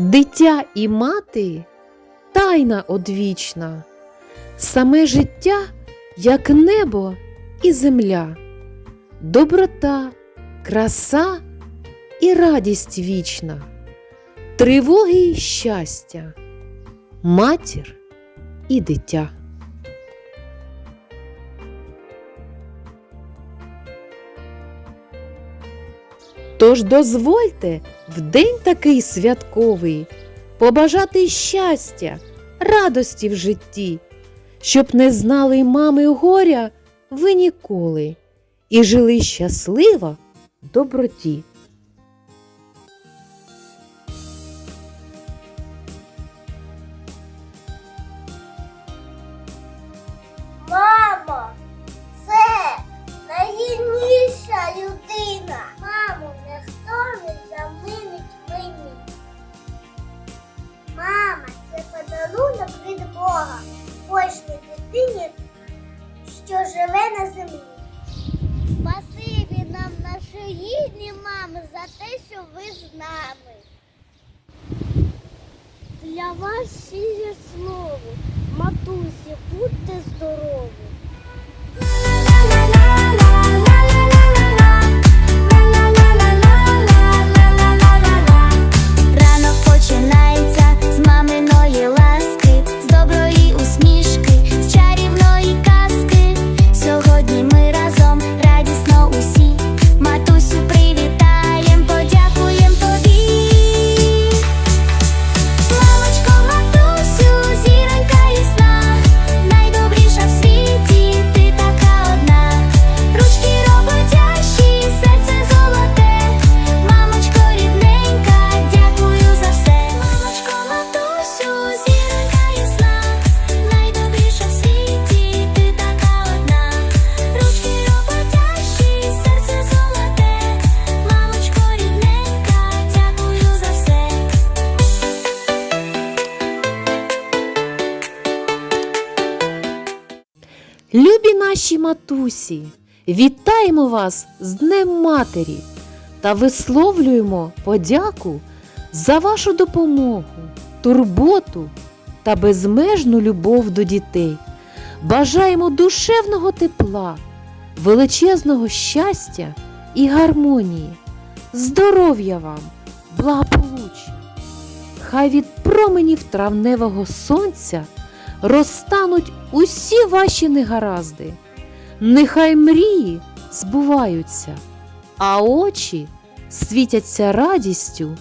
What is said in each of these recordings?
Дитя і мати тайна одвічна, саме життя, як небо і земля, доброта, краса і радість вічна, тривоги і щастя, матір і дитя. Тож дозвольте в день такий святковий побажати щастя, радості в житті, щоб не знали мами горя ви ніколи і жили щасливо доброті. Кожній дитині, що живе на землі. Спасибі нам, наші рідні мами, за те, що ви з нами. Для вас щире слово, матусі, будьте здорові. Любі наші матусі, вітаємо вас з Днем Матері та висловлюємо подяку за вашу допомогу, турботу та безмежну любов до дітей. Бажаємо душевного тепла, величезного щастя і гармонії, здоров'я вам, благополуччя. Хай від променів травневого сонця розтануть усі ваші негаразди. Нехай мрії збуваються, а очі світяться радістю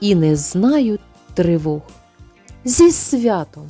і не знають тривог. Зі святом!